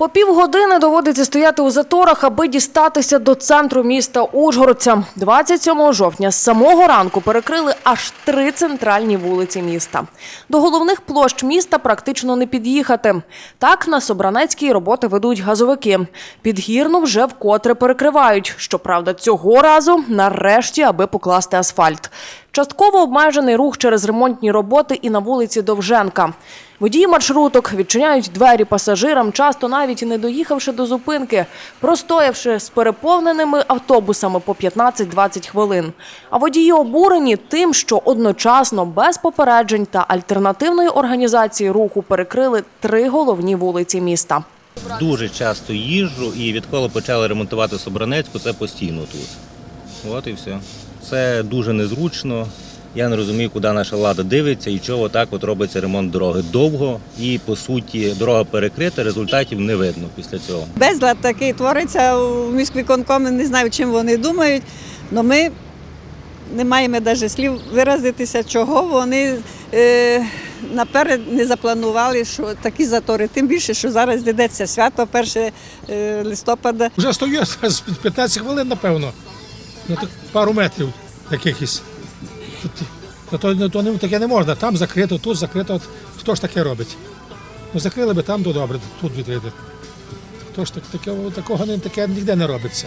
По півгодини доводиться стояти у заторах, аби дістатися до центру міста Ужгородця. 27 жовтня з самого ранку перекрили аж три центральні вулиці міста. До головних площ міста практично не під'їхати. Так на Собранецькій роботи ведуть газовики. Підгірну вже вкотре перекривають. Щоправда, цього разу нарешті, аби покласти асфальт. Частково обмежений рух через ремонтні роботи і на вулиці Довженка. Водії маршруток відчиняють двері пасажирам, часто навіть не доїхавши до зупинки, простоявши з переповненими автобусами по 15-20 хвилин. А водії обурені тим, що одночасно без попереджень та альтернативної організації руху перекрили три головні вулиці міста. Дуже часто їжджу і відколи почали ремонтувати Собранецьку, це постійно тут. От і все. Це дуже незручно. Я не розумію, куди наша влада дивиться і чого так от робиться ремонт дороги довго. І по суті дорога перекрита, результатів не видно після цього. Безлад такий твориться у міськвиконкомі, не знаю, чим вони думають, але ми не маємо навіть слів виразитися, чого вони е, наперед не запланували, що такі затори. Тим більше, що зараз йдеться свято 1 е, листопада. Вже стою зараз 15 хвилин, напевно. Ну, так пару метрів якихось. То, то, то, то, таке не можна. Там закрито, тут закрито. От Хто ж таке робить? Ну, закрили би там, то добре, тут відкрити. Хто ж так, такого, такого таке ніде не робиться.